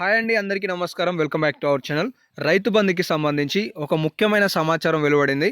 Hi అండి అందరికీ నమస్కారం. Welcome back to our channel. రైతు బంధుకి సంబంధించి ఒక ముఖ్యమైన సమాచారం వెలువడింది.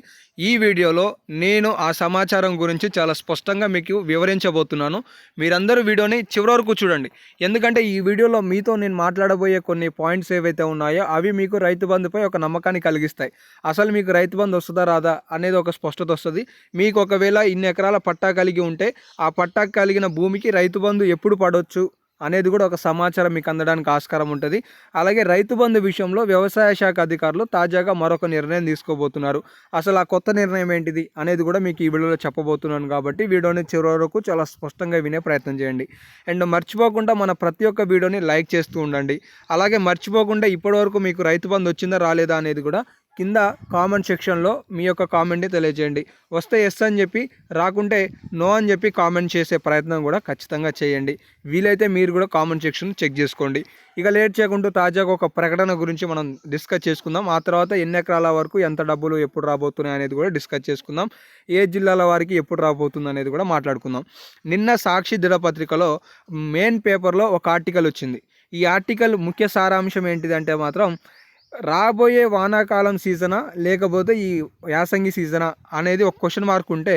ఈ వీడియోలో నేను ఆ సమాచారం గురించి చాలా స్పష్టంగా మీకు వివరించబోతున్నాను. మీరందరూ వీడియోని చివరి వరకు చూడండి. ఎందుకంటే ఈ వీడియోలో మీతో నేను మాట్లాడబోయే కొన్ని పాయింట్స్ ఏవైతే ఉన్నాయో అవి మీకు రైతు బంధుపై ఒక నమ్మకాన్ని కలిగిస్తాయి. అసలు మీకు రైతు బంధు వస్తుందా రాదా అనేది ఒక స్పష్టత వస్తుంది. మీకు ఒకవేళ ఇన్ని ఎకరాల పట్టా కలిగి ఉంటే ఆ పట్టా కలిగిన భూమికి రైతు బంధు ఎప్పుడు పడవచ్చు అనేది కూడా ఒక సమాచారం మీకు అందడానికి ఆస్కారం ఉంటుంది. అలాగే రైతు బంధు విషయంలో వ్యవసాయ శాఖ అధికారులు తాజాగా మరొక నిర్ణయం తీసుకోబోతున్నారు. అసలు ఆ కొత్త నిర్ణయం ఏంటిది అనేది కూడా మీకు ఈ వీడియోలో చెప్పబోతున్నాను కాబట్టి వీడియోని చివరి వరకు చాలా స్పష్టంగా వినే ప్రయత్నం చేయండి. అండ్ మర్చిపోకుండా మన ప్రతి ఒక్క వీడియోని లైక్ చేస్తూ ఉండండి. అలాగే మర్చిపోకుండా ఇప్పటివరకు మీకు రైతు బంధు వచ్చిందా రాలేదా అనేది కూడా కింద కామెంట్ సెక్షన్లో మీ యొక్క కామెంట్ని తెలియజేయండి. వస్తే ఎస్ అని చెప్పి రాకుంటే నో అని చెప్పి కామెంట్ చేసే ప్రయత్నం కూడా ఖచ్చితంగా చేయండి. వీలైతే మీరు కూడా కామెంట్ సెక్షన్ చెక్ చేసుకోండి. ఇక లేట్ చేయకుండా తాజాగా ఒక ప్రకటన గురించి మనం డిస్కస్ చేసుకుందాం. ఆ తర్వాత ఎన్ని ఎకరాల వరకు ఎంత డబ్బులు ఎప్పుడు రాబోతున్నాయి అనేది కూడా డిస్కస్ చేసుకుందాం. ఏ జిల్లాల వారికి ఎప్పుడు రాబోతుంది అనేది కూడా మాట్లాడుకుందాం. నిన్న సాక్షి దినపత్రికలో మెయిన్ పేపర్లో ఒక ఆర్టికల్ వచ్చింది. ఈ ఆర్టికల్ ముఖ్య సారాంశం ఏంటిదంటే మాత్రం రాబోయే వానాకాలం సీజనా? లేకపోతే ఈ యాసంగి సీజనా? అనేది ఒక క్వశ్చన్ మార్క్ ఉంటే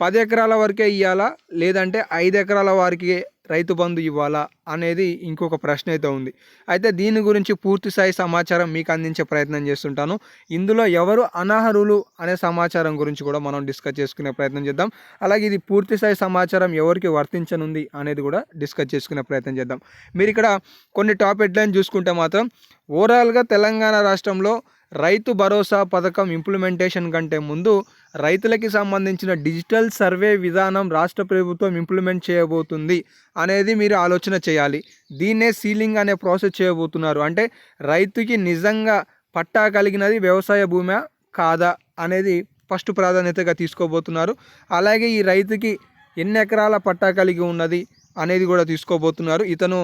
పది ఎకరాల వరకే ఇవ్వాలా లేదంటే ఐదు ఎకరాల వారికి రైతు బంధు ఇవ్వాలా అనేది ఇంకొక ప్రశ్న అయితే ఉంది. అయితే దీని గురించి పూర్తి స్థాయి సమాచారం మీకు అందించే ప్రయత్నం చేస్తుంటాను. ఇందులో ఎవరు అనర్హులు అనే సమాచారం గురించి కూడా మనం డిస్కస్ చేసుకునే ప్రయత్నం చేద్దాం. అలాగే ఇది పూర్తి స్థాయి సమాచారం ఎవరికి వర్తించనుంది అనేది కూడా డిస్కస్ చేసుకునే ప్రయత్నం చేద్దాం. మీరు ఇక్కడ కొన్ని టాప్ హెడ్లైన్ చూసుకుంటే మాత్రం ఓవరాల్గా తెలంగాణ రాష్ట్రంలో రైతు భరోసా పథకం ఇంప్లిమెంటేషన్ కంటే ముందు రైతులకి సంబంధించిన డిజిటల్ సర్వే విధానం రాష్ట్ర ప్రభుత్వం ఇంప్లిమెంట్ చేయబోతుంది అనేది మీరు ఆలోచన చేయాలి. దీన్నే సీలింగ్ అనే ప్రాసెస్ చేయబోతున్నారు. అంటే రైతుకి నిజంగా పట్టా కలిగినది వ్యవసాయ భూమి కాదా అనేది ఫస్ట్ ప్రాధాన్యతగా తీసుకోబోతున్నారు. అలాగే ఈ రైతుకి ఎన్ని ఎకరాల పట్టా కలిగి ఉన్నది అనేది కూడా తీసుకోబోతున్నారు. ఇతను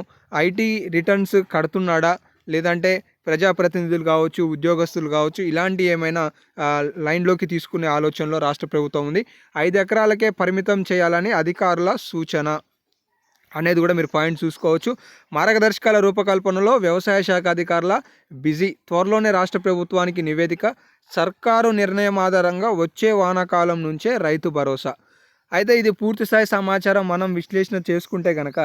ఐటీ రిటర్న్స్ కడుతున్నాడా? లేదంటే ప్రజాప్రతినిధులు కావచ్చు ఉద్యోగస్తులు కావచ్చు ఇలాంటి ఏమైనా లైన్లోకి తీసుకునే ఆలోచనలో రాష్ట్ర ప్రభుత్వం ఉంది. ఐదు ఎకరాలకే పరిమితం చేయాలని అధికారుల సూచన అనేది కూడా మీరు పాయింట్ చూసుకోవచ్చు. మార్గదర్శకాల రూపకల్పనలో వ్యవసాయ శాఖ అధికారుల బిజీ. త్వరలోనే రాష్ట్ర ప్రభుత్వానికి నివేదిక. సర్కారు నిర్ణయం ఆధారంగా వచ్చే వానాకాలం నుంచే రైతు భరోసా. అయితే ఇది పూర్తి స్థాయి సమాచారం మనం విశ్లేషణ చేసుకుంటే కనుక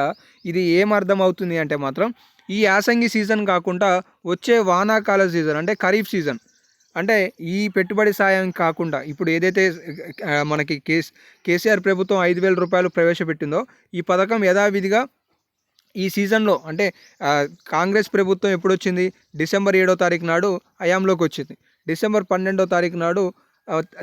ఇది ఏం అవుతుంది అంటే మాత్రం ఈ యాసంగి సీజన్ కాకుండా వచ్చే వానాకాల సీజన్ అంటే ఖరీఫ్ సీజన్. అంటే ఈ పెట్టుబడి సాయం కాకుండా ఇప్పుడు ఏదైతే మనకి కేస్ కేసీఆర్ ప్రభుత్వం ఐదు వేల రూపాయలు ప్రవేశపెట్టిందో ఈ పథకం యథావిధిగా ఈ సీజన్లో అంటే కాంగ్రెస్ ప్రభుత్వం ఎప్పుడు వచ్చింది డిసెంబర్ ఏడో తారీఖు నాడు హయాంలోకి వచ్చింది డిసెంబర్ పన్నెండో తారీఖు నాడు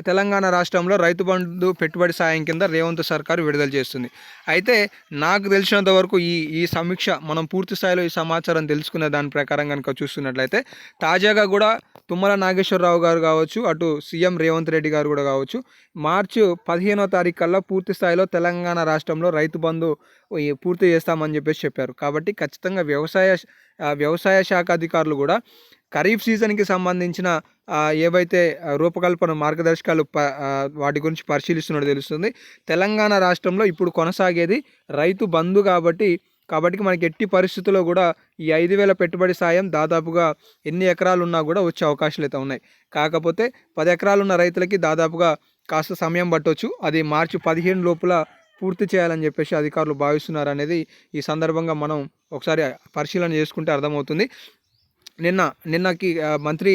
తెలంగాణ రాష్ట్రంలో రైతు బంధు పెట్టుబడి సాయం కింద రేవంత్ సర్కారు విడుదల చేస్తుంది. అయితే నాకు తెలిసినంత వరకు ఈ ఈ సమీక్ష మనం పూర్తి స్థాయిలో ఈ సమాచారం తెలుసుకునే దాని ప్రకారం కనుక చూస్తున్నట్లయితే తాజాగా కూడా తుమ్మల నాగేశ్వరరావు గారు కావచ్చు అటు సీఎం రేవంత్ రెడ్డి గారు కూడా కావచ్చు మార్చి పదిహేనో తారీఖు కల్లా పూర్తి స్థాయిలో తెలంగాణ రాష్ట్రంలో రైతు బంధు పూర్తి చేస్తామని చెప్పేసి చెప్పారు. కాబట్టి ఖచ్చితంగా వ్యవసాయ వ్యవసాయ శాఖ అధికారులు కూడా ఖరీఫ్ సీజన్కి సంబంధించిన ఏవైతే రూపకల్పన మార్గదర్శకాలు వాటి గురించి పరిశీలిస్తున్నట్టు తెలుస్తుంది. తెలంగాణ రాష్ట్రంలో ఇప్పుడు కొనసాగేది రైతు బంధు కాబట్టి కాబట్టి మనకి ఎట్టి పరిస్థితుల్లో కూడా ఈ ఐదు వేల పెట్టుబడి సాయం దాదాపుగా ఎన్ని ఎకరాలు ఉన్నా కూడా వచ్చే అవకాశాలు అయితే ఉన్నాయి. కాకపోతే పది ఎకరాలు ఉన్న రైతులకి దాదాపుగా కాస్త సమయం పట్టవచ్చు అది మార్చి పదిహేను లోపల పూర్తి చేయాలని చెప్పేసి అధికారులు భావిస్తున్నారు అనేది ఈ సందర్భంగా మనం ఒకసారి పరిశీలన చేసుకుంటే అర్థమవుతుంది. నిన్న నిన్నకి మంత్రి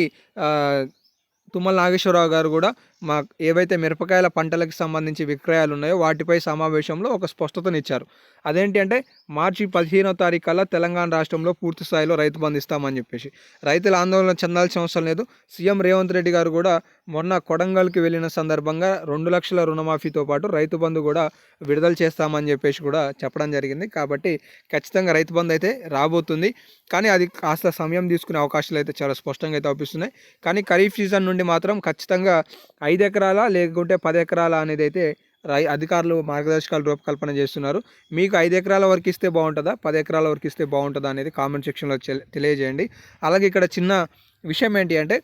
తుమ్మల నాగేశ్వరరావు గారు కూడా మా ఏవైతే మిరపకాయల పంటలకు సంబంధించి విక్రయాలు ఉన్నాయో వాటిపై సమావేశంలో ఒక స్పష్టతనిచ్చారు. అదేంటి అంటే మార్చి పదిహేనో తారీఖు కల్లా తెలంగాణ రాష్ట్రంలో పూర్తి స్థాయిలో రైతు బంధు ఇస్తామని చెప్పేసి. రైతుల ఆందోళన చెందాల్సిన అవసరం లేదు. సీఎం రేవంత్ రెడ్డి గారు కూడా మొన్న కొడంగల్కి వెళ్ళిన సందర్భంగా రెండు లక్షల రుణమాఫీతో పాటు రైతు బంధు కూడా విడుదల చేస్తామని చెప్పేసి కూడా చెప్పడం జరిగింది. కాబట్టి ఖచ్చితంగా రైతు బంధు అయితే రాబోతుంది. కానీ అది కాస్త సమయం తీసుకునే అవకాశాలు అయితే చాలా స్పష్టంగా అయితే అవుపిస్తున్నాయి కానీ ఖరీఫ్ సీజన్ నుండి మాత్రం ఖచ్చితంగా ఐదు ఎకరాల లేకుంటే పది ఎకరాల అనేది అయితే రై అధికారులు మార్గదర్శకాలు రూపకల్పన చేస్తున్నారు. మీకు ఐదు ఎకరాల వరకు ఇస్తే బాగుంటుందా పది ఎకరాల వరకు ఇస్తే బాగుంటుందా అనేది కామెంట్ సెక్షన్లో తెలియజేయండి. అలాగే ఇక్కడ చిన్న విషయం ఏంటి అంటే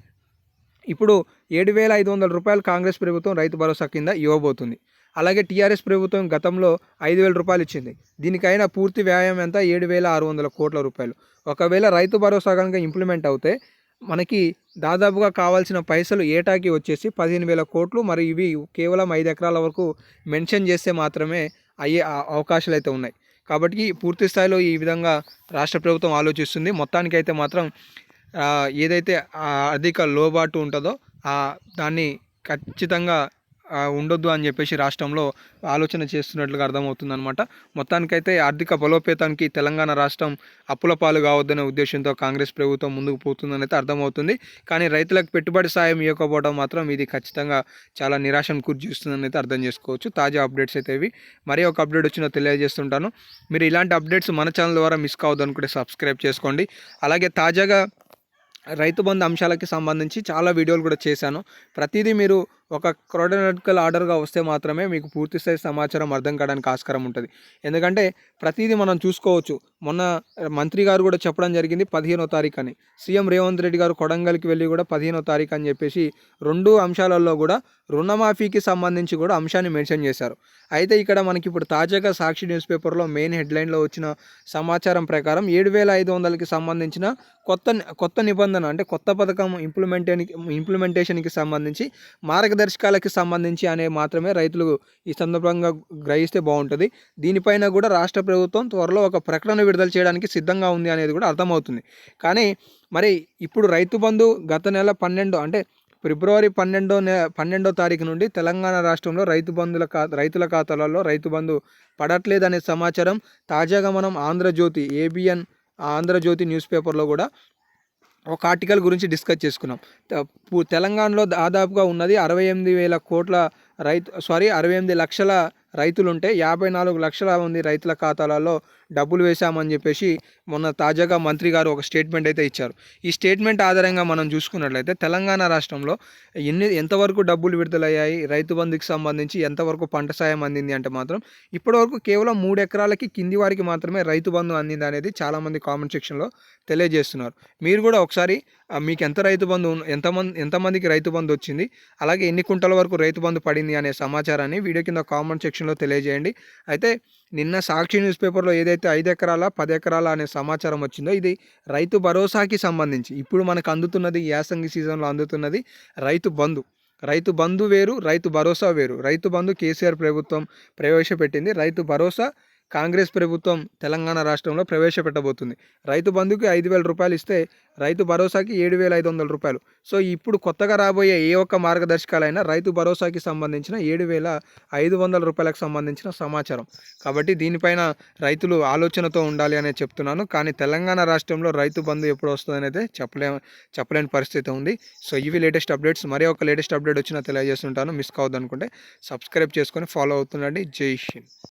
ఇప్పుడు ఏడు వేల ఐదు వందల రూపాయలు కాంగ్రెస్ ప్రభుత్వం రైతు భరోసా కింద ఇవ్వబోతుంది. అలాగే టీఆర్ఎస్ ప్రభుత్వం గతంలో ఐదు వేల రూపాయలు ఇచ్చింది. దీనికైనా పూర్తి వ్యాయామం ఎంత? ఏడు వేల ఆరు వందల కోట్ల రూపాయలు. ఒకవేళ రైతు భరోసా కనుక ఇంప్లిమెంట్ అవుతే మనకి దాదాపుగా కావాల్సిన పైసలు ఏటాకి వచ్చేసి పదిహేను వేల కోట్లు. మరి ఇవి కేవలం ఐదు ఎకరాల వరకు మెన్షన్ చేస్తే మాత్రమే అయ్యే అవకాశాలు అయితే ఉన్నాయి. కాబట్టి పూర్తి స్థాయిలో ఈ విధంగా రాష్ట్ర ప్రభుత్వం ఆలోచిస్తుంది. మొత్తానికైతే మాత్రం ఏదైతే అధిక లోబాటు ఉంటుందో దాన్ని ఖచ్చితంగా ఉండొద్దు అని చెప్పేసి రాష్ట్రంలో ఆలోచన చేస్తున్నట్లుగా అర్థమవుతుందనమాట మొత్తానికైతే ఆర్థిక బలోపేతానికి తెలంగాణ రాష్ట్రం అప్పుల పాలు కావద్దనే ఉద్దేశంతో కాంగ్రెస్ ప్రభుత్వం ముందుకు పోతుందని అయితే అర్థమవుతుంది. కానీ రైతులకు పెట్టుబడి సాయం ఇవ్వకపోవడం మాత్రం ఇది ఖచ్చితంగా చాలా నిరాశను గురి అయితే అర్థం చేసుకోవచ్చు. తాజా అప్డేట్స్ అయితే ఇవి. మరి ఒక అప్డేట్ వచ్చినా తెలియజేస్తుంటాను. మీరు ఇలాంటి అప్డేట్స్ మన ఛానల్ ద్వారా మిస్ కావద్దు అనుకుంటే సబ్స్క్రైబ్ చేసుకోండి. అలాగే తాజాగా రైతు బంధు అంశాలకి సంబంధించి చాలా వీడియోలు కూడా చేశాను. ప్రతిదీ మీరు ఒక క్రోడనటికల్ ఆర్డర్గా వస్తే మాత్రమే మీకు పూర్తి స్థాయి సమాచారం అర్థం కావడానికి ఆస్కారం ఉంటుంది. ఎందుకంటే ప్రతిదీ మనం చూసుకోవచ్చు. మొన్న మంత్రి గారు కూడా చెప్పడం జరిగింది పదిహేనో తారీఖు అని. సీఎం రేవంత్ రెడ్డి గారు కొడంగల్కి వెళ్ళి కూడా పదిహేనో తారీఖు అని చెప్పేసి రెండు అంశాలలో కూడా రుణమాఫీకి సంబంధించి కూడా అంశాన్ని మెన్షన్ చేశారు. అయితే ఇక్కడ మనకి ఇప్పుడు తాజాగా సాక్షి న్యూస్ పేపర్లో మెయిన్ హెడ్లైన్లో వచ్చిన సమాచారం ప్రకారం ఏడు వేల ఐదు వందలకి సంబంధించిన కొత్త కొత్త నిబంధన అంటే కొత్త పథకం ఇంప్లిమెంటే ఇంప్లిమెంటేషన్కి సంబంధించి మార్గదర్శకాలకి సంబంధించి అనే మాత్రమే రైతులు ఈ సందర్భంగా గ్రహిస్తే బాగుంటుంది. దీనిపైన కూడా రాష్ట్ర ప్రభుత్వం త్వరలో ఒక ప్రకటన విడుదల చేయడానికి సిద్ధంగా ఉంది అనేది కూడా అర్థమవుతుంది. కానీ మరి ఇప్పుడు రైతు బంధు గత నెల పన్నెండు అంటే ఫిబ్రవరి పన్నెండో నె పన్నెండో తారీఖు నుండి తెలంగాణ రాష్ట్రంలో రైతు బంధుల ఖా రైతుల ఖాతాలలో రైతు బంధు పడట్లేదనే సమాచారం తాజాగా మనం ఆంధ్రజ్యోతి ఏబిఎన్ ఆంధ్రజ్యోతి న్యూస్ పేపర్లో కూడా ఒక ఆర్టికల్ గురించి డిస్కస్ చేసుకున్నాం. తెలంగాణలో దాదాపుగా ఉన్నది అరవై ఎనిమిది వేల కోట్ల రైతు సారీ అరవై ఎనిమిది లక్షల రైతులు ఉంటే యాభై నాలుగు లక్షల మంది రైతుల ఖాతాలలో డబ్బులు వేశామని చెప్పేసి మొన్న తాజాగా మంత్రి గారు ఒక స్టేట్మెంట్ అయితే ఇచ్చారు. ఈ స్టేట్మెంట్ ఆధారంగా మనం చూసుకున్నట్లయితే తెలంగాణ రాష్ట్రంలో ఎన్ని ఎంతవరకు డబ్బులు విడుదలయ్యాయి రైతు బంధుకి సంబంధించి ఎంతవరకు పంట సాయం అందింది అంటే మాత్రం ఇప్పటివరకు కేవలం మూడు ఎకరాలకి కింది వారికి మాత్రమే రైతు బంధు అందింది అనేది చాలామంది కామెంట్ సెక్షన్లో తెలియజేస్తున్నారు. మీరు కూడా ఒకసారి మీకు ఎంత రైతు బంధు ఎంతమంది ఎంతమందికి రైతు బంధు వచ్చింది అలాగే ఎన్ని కుంటల వరకు రైతు బంధు పడింది అనే సమాచారాన్ని వీడియో కింద కామెంట్ సెక్షన్లో తెలియజేయండి. అయితే నిన్న సాక్షి న్యూస్ పేపర్లో ఏదైతే ఐదు ఎకరాల పది ఎకరాల అనే సమాచారం వచ్చిందో ఇది రైతు భరోసాకి సంబంధించి. ఇప్పుడు మనకు అందుతున్నది యాసంగి సీజన్లో అందుతున్నది రైతు బంధు. రైతు బంధు వేరు రైతు భరోసా వేరు. రైతు బంధు కేసీఆర్ ప్రభుత్వం ప్రవేశపెట్టింది. రైతు భరోసా కాంగ్రెస్ ప్రభుత్వం తెలంగాణ రాష్ట్రంలో ప్రవేశపెట్టబోతుంది. రైతు బంధుకి ఐదు వేల రూపాయలు ఇస్తే రైతు భరోసాకి ఏడు వేల ఐదు వందల రూపాయలు. సో ఇప్పుడు కొత్తగా రాబోయే ఏ ఒక్క మార్గదర్శకాలైనా రైతు భరోసాకి సంబంధించిన ఏడు వేల ఐదు వందల రూపాయలకు సంబంధించిన సమాచారం. కాబట్టి దీనిపైన రైతులు ఆలోచనతో ఉండాలి అనే చెప్తున్నాను. కానీ తెలంగాణ రాష్ట్రంలో రైతు బంధు ఎప్పుడు వస్తుందని అయితే చెప్పలే చెప్పలేని పరిస్థితి ఉంది. సో ఇవి లేటెస్ట్ అప్డేట్స్. మరి ఒక లేటెస్ట్ అప్డేట్ వచ్చినా తెలియజేస్తుంటాను. మిస్ కావద్దు అనుకుంటే సబ్స్క్రైబ్ చేసుకొని ఫాలో అవుతుండండి. జై హింద్.